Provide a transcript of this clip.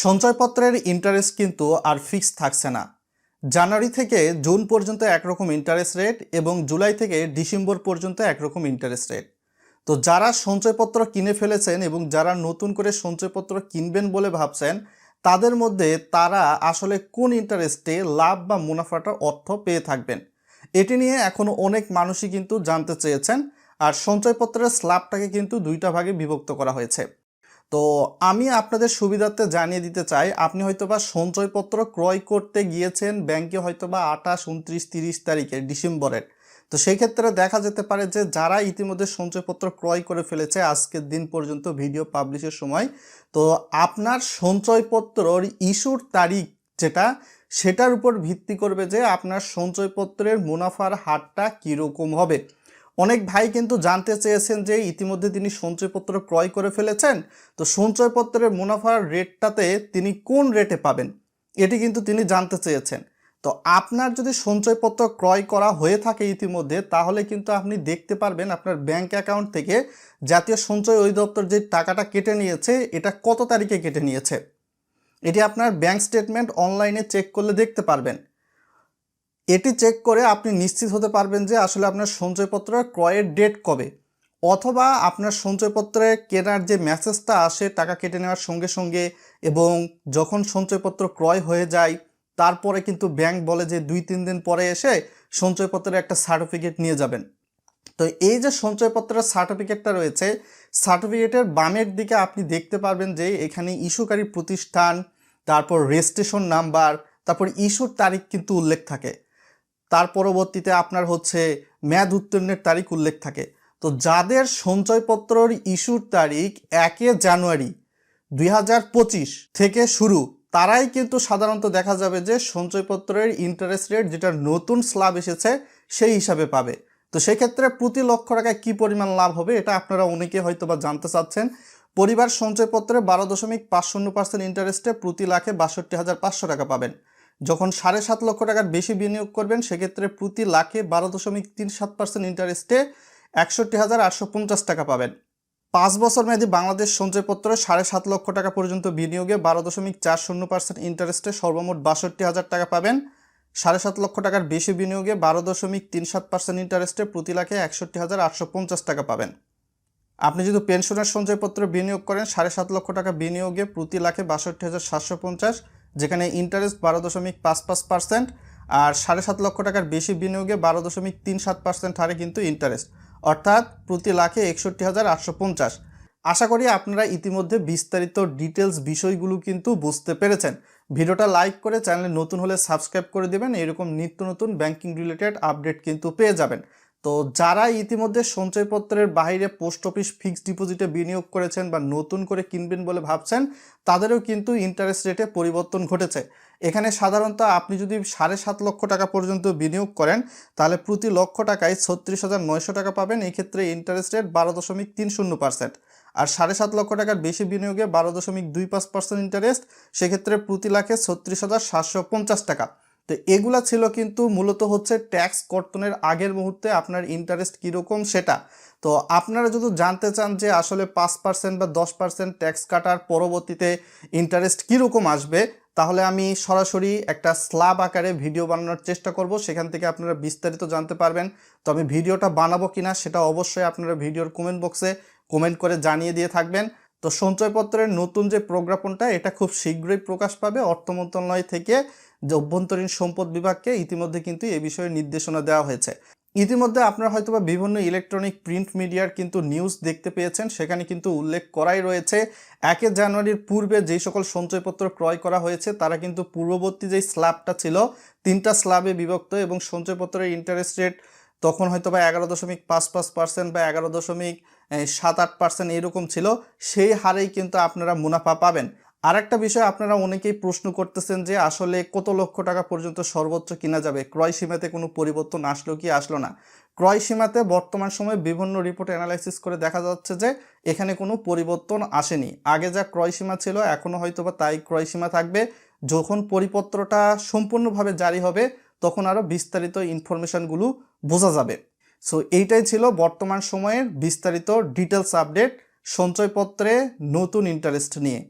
সঞ্চয়পত্রের interest কিন্তু আর fix থাকছে না। জানুয়ারি থেকে জুন পর্যন্ত একরকম ইন্টারেস্ট রেট এবং জুলাই থেকে ডিসেম্বর পর্যন্ত একরকম ইন্টারেস্ট রেট তো যারা সঞ্চয়পত্র কিনে ফেলেছেন এবং যারা নতুন করে সঞ্চয়পত্র কিনবেন বলে ভাবছেন, তাদের মধ্যে তারা আসলে কোন ইন্টারেস্টে লাভ বা মুনাফাটা অর্থ পেয়ে থাকবেন? এটি নিয়ে এখনও অনেক মানুষই কিন্তু জানতে চেয়েছেন, আর সঞ্চয়পত্রের স্ল্যাবটাকে কিন্তু দুইটা ভাগে বিভক্ত করা হয়েছে। তো আমি আপনাদের সুবিধার্থে জানিয়ে দিতে চাই, আপনি হয়তোবা সঞ্চয়পত্র ক্রয় করতে গিয়েছেন ব্যাংকে হয়তোবা আঠাশ, উনত্রিশ, তিরিশ তারিখে, ডিসেম্বরের। তো সেই ক্ষেত্রে দেখা যেতে পারে যে যারা ইতিমধ্যে সঞ্চয়পত্র ক্রয় করে ফেলেছে, আজকের দিন পর্যন্ত ভিডিও পাবলিশের সময়, তো আপনার সঞ্চয়পত্রর ইস্যুর তারিখ যেটা, সেটার উপর ভিত্তি করবে যে আপনার সঞ্চয়পত্রের মুনাফার হারটা কীরকম হবে। অনেক ভাই কিন্তু জানতে চেয়েছেন যে ইতিমধ্যে তিনি সঞ্চয়পত্র ক্রয় করে ফেলেছেন। তো সঞ্চয়পত্রের মুনাফার রেটটাতে তিনি কোন রেটে পাবেন? এটি কিন্তু তিনি জানতে চেয়েছেন। তো আপনার যদি সঞ্চয়পত্র ক্রয় করা হয়ে থাকে ইতিমধ্যে, তাহলে কিন্তু আপনি দেখতে পারবেন আপনার ব্যাংক অ্যাকাউন্ট থেকে জাতীয় সঞ্চয় অধিদপ্তর যে টাকাটা কেটে নিয়েছে, এটা কত তারিখে কেটে নিয়েছে। এটি আপনার ব্যাংক স্টেটমেন্ট অনলাইনে চেক করলে দেখতে পারবেন। এটি চেক করে আপনি নিশ্চিত হতে পারবেন যে আসলে আপনার সঞ্চয়পত্র ক্রয়ের ডেট কবে। অথবা আপনার সঞ্চয়পত্রে কেনার যে মেসেজটা আসে, টাকা কেটে নেওয়ার সঙ্গে সঙ্গে এবং যখন সঞ্চয়পত্র ক্রয় হয়ে যায়, তারপরে কিন্তু ব্যাংক বলে যে দুই, তিন দিন পরে এসে সঞ্চয়পত্রের একটা সার্টিফিকেট নিয়ে যাবেন। তো এই যে সঞ্চয়পত্রের সার্টিফিকেটটা রয়েছে সার্টিফিকেটের বামের দিকে আপনি দেখতে পারবেন যে এখানে ইস্যুকারী প্রতিষ্ঠান, তারপর রেজিস্ট্রেশন নাম্বার তারপর ইস্যুর তারিখ কিন্তু উল্লেখ থাকে। তার পরবর্তীতে আপনার হচ্ছে মেয়াদ উত্তীর্ণের তারিখ উল্লেখ থাকে। তো যাদের সঞ্চয়পত্রর ইস্যুর তারিখ একে জানুয়ারি দুই হাজার পঁচিশ থেকে শুরু, তারাই কিন্তু সাধারণত দেখা যাবে যে সঞ্চয়পত্রের ইন্টারেস্ট রেট যেটা নতুন স্ল্যাব এসেছে সেই হিসাবে পাবে। তো সেক্ষেত্রে প্রতি লক্ষ টাকায় কী পরিমাণ লাভ হবে এটা আপনারা অনেকে হয়তো বা জানতে চাচ্ছেন। পরিবার সঞ্চয়পত্রে বারো দশমিক পাঁচ শূন্য পার্সেন্ট ইন্টারেস্টে প্রতি লাখে বাষট্টি হাজার পাঁচশো টাকা পাবেন। যখন সাড়ে সাত লক্ষ টাকার বেশি বিনিয়োগ করবেন, সেক্ষেত্রে প্রতি লাখে বারো দশমিক তিন সাত পার্সেন্ট ইন্টারেস্টে একষট্টি হাজার আটশো পঞ্চাশ টাকা পাবেন। পাঁচ বছর মেয়াদী বাংলাদেশ সঞ্চয়পত্র সাড়ে সাত লক্ষ টাকা পর্যন্ত বিনিয়োগে বারো দশমিক চার শূন্য পার্সেন্ট ইন্টারেস্টে সর্বমোট বাষট্টি হাজার টাকা পাবেন। সাড়ে সাত লক্ষ টাকার বেশি বিনিয়োগে বারো দশমিক তিন সাত পার্সেন্ট ইন্টারেস্টে প্রতি লাখে একষট্টি হাজার আটশো পঞ্চাশ টাকা পাবেন। আপনি যদি পেনশনের সঞ্চয়পত্র বিনিয়োগ করেন, সাড়ে সাত লক্ষ টাকা বিনিয়োগে প্রতি লাখে বাষট্টি হাজার সাতশো পঞ্চাশ যেখানে ইন্টারেস্ট বারো দশমিক পাঁচ পাঁচ পার্সেন্ট আর সাড়ে সাত লক্ষ টাকার বেশি বিনিয়োগে বারো দশমিক তিন সাত পার্সেন্ট হারে কিন্তু ইন্টারেস্ট অর্থাৎ প্রতি লাখে একষট্টি হাজার আটশো পঞ্চাশ। আশা করি আপনারা ইতিমধ্যে বিস্তারিত ডিটেলস বিষয়গুলো কিন্তু বুঝতে পেরেছেন। ভিডিওটা লাইক করে চ্যানেলে নতুন হলে সাবস্ক্রাইব করে দেবেন। এরকম নিত্য নতুন ব্যাংকিং রিলেটেড আপডেট কিন্তু পেয়ে যাবেন। তো যারা ইতিমধ্যে সঞ্চয়পত্রের বাইরে পোস্ট অফিস ফিক্সড ডিপোজিটে বিনিয়োগ করেছেন বা নতুন করে কিনবেন বলে ভাবছেন, তাদেরও কিন্তু ইন্টারেস্ট রেটে পরিবর্তন ঘটেছে। এখানে সাধারণত আপনি যদি সাড়ে সাত লক্ষ টাকা পর্যন্ত বিনিয়োগ করেন, তাহলে প্রতি লক্ষ টাকায় ছত্রিশ হাজার নয়শো টাকা পাবেন, এই ক্ষেত্রে ইন্টারেস্ট রেট বারো দশমিক তিন শূন্য পার্সেন্ট আর সাড়ে সাত লক্ষ টাকার বেশি বিনিয়োগে বারো দশমিক দুই পাঁচ পার্সেন্ট ইন্টারেস্ট সেক্ষেত্রে প্রতি লাখে ছত্রিশ হাজার সাতশো পঞ্চাশ টাকা। তো এগুলা ছিল কিন্তু মূলত হচ্ছে ট্যাক্স কর্তনের আগের মুহূর্তে আপনার ইন্টারেস্ট কীরকম সেটা। তো আপনারা যদি জানতে চান যে আসলে পাঁচ পার্সেন্ট বা দশ পার্সেন্ট ট্যাক্স কাটার পরবর্তীতে ইন্টারেস্ট কীরকম আসবে, তাহলে আমি সরাসরি একটা স্ল্যাব আকারে ভিডিও বানানোর চেষ্টা করব, সেখান থেকে আপনারা বিস্তারিত জানতে পারবেন। তো আমি ভিডিওটা বানাবো কিনা সেটা অবশ্যই আপনারা ভিডিওর কমেন্ট বক্সে কমেন্ট করে জানিয়ে দিয়ে থাকবেন। তো সঞ্চয়পত্রের নতুন যে প্রজ্ঞাপনটা, এটা খুব শীঘ্রই প্রকাশ পাবে অর্থ মন্ত্রণালয় থেকে। যে অভ্যন্তরীণ সম্পদ বিভাগকে ইতিমধ্যে কিন্তু এ বিষয়ে নির্দেশনা দেওয়া হয়েছে। ইতিমধ্যে আপনারা হয়তোবা বিভিন্ন ইলেকট্রনিক প্রিন্ট মিডিয়ার কিন্তু নিউজ দেখতে পেয়েছেন, সেখানে কিন্তু উল্লেখ করাই রয়েছে, একে জানুয়ারির পূর্বে যেই সকল সঞ্চয়পত্র ক্রয় করা হয়েছে, তারা কিন্তু পূর্ববর্তী যেই স্ল্যাবটা ছিল, তিনটা স্ল্যাবে বিভক্ত এবং সঞ্চয়পত্রের ইন্টারেস্ট রেট তখন হয়তো বা এগারো দশমিক পাঁচ পাঁচ পার্সেন্ট বা এগারো দশমিক সাত আট পার্সেন্ট এরকম ছিল, সেই হারেই কিন্তু আপনারা মুনাফা পাবেন। আর একটা বিষয়, আপনারা অনেকেই প্রশ্ন করতেছেন যে আসলে কত লক্ষ টাকা পর্যন্ত সর্বোচ্চ কিনা যাবে? ক্রয় সীমাতে কোনো পরিবর্তন আসলো কি আসলো না? ক্রয় সীমাতে বর্তমান সময়ে বিভিন্ন রিপোর্ট অ্যানালাইসিস করে দেখা যাচ্ছে যে এখানে কোনো পরিবর্তন আসেনি। আগে যা ক্রয় সীমা ছিল এখনও হয়তো বা তাই ক্রয় সীমা থাকবে। যখন পরিপত্রটা সম্পূর্ণভাবে জারি হবে, তখন আরও বিস্তারিত ইনফরমেশানগুলো বোঝা যাবে। সো এইটাই ছিল বর্তমান সময়ের বিস্তারিত ডিটেলস আপডেট সঞ্চয়পত্রে নতুন ইন্টারেস্ট নিয়ে।